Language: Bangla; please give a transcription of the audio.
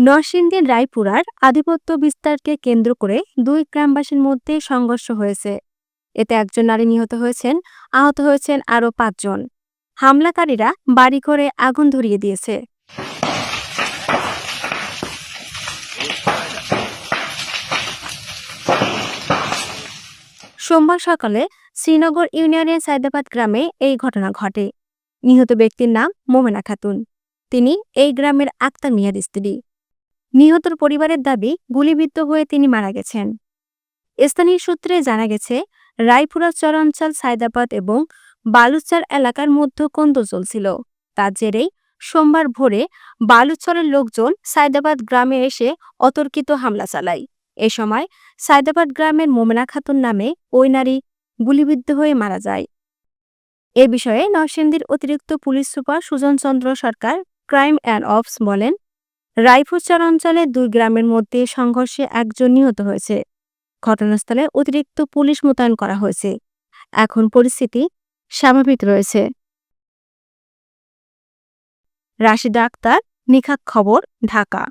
নরসিংদীর রায়পুরার আধিপত্য বিস্তারকে কেন্দ্র করে দুই গ্রামবাসীর মধ্যে সংঘর্ষ হয়েছে। এতে একজন নারী নিহত হয়েছেন, আহত হয়েছেন আরও পাঁচজন। হামলাকারীরা বাড়ি বাড়িঘরে আগুন ধরিয়ে দিয়েছে। সোমবার সকালে শ্রীনগর ইউনিয়নের সাইদাবাদ গ্রামে এই ঘটনা ঘটে। নিহত ব্যক্তির নাম মোমেনা খাতুন। তিনি এই গ্রামের আক্তার মিয়ার স্ত্রী। নিহতর পরিবারের দাবি, গুলিবিদ্ধ হয়ে তিনি মারা গেছেন। স্থানীয় সূত্রে জানা গেছে, রায়পুরা চরাঞ্চল, সায়দাবাদ এবং বালুচর এলাকার মধ্যে কন্দ চলছিল। তার জেরেই সোমবার ভোরে বালুচরের লোকজন সায়দাবাদ গ্রামে এসে অতর্কিত হামলা চালায়। এ সময় সায়দাবাদ গ্রামের মোমেনা খাতুন নামে ওই নারী গুলিবিদ্ধ হয়ে মারা যায়। এ বিষয়ে নরসিংদীর অতিরিক্ত police super Sujan Chandra Sarkar crime and ops বলেন রায়পুরচর অঞ্চলে দুই গ্রামের মধ্যে সংঘর্ষে একজন নিহত হয়েছে। ঘটনাস্থলে অতিরিক্ত পুলিশ মোতায়েন করা হয়েছে। এখন পরিস্থিতি স্বাভাবিক রয়েছে। রাশিদা আক্তার, নিখাত খবর, ঢাকা।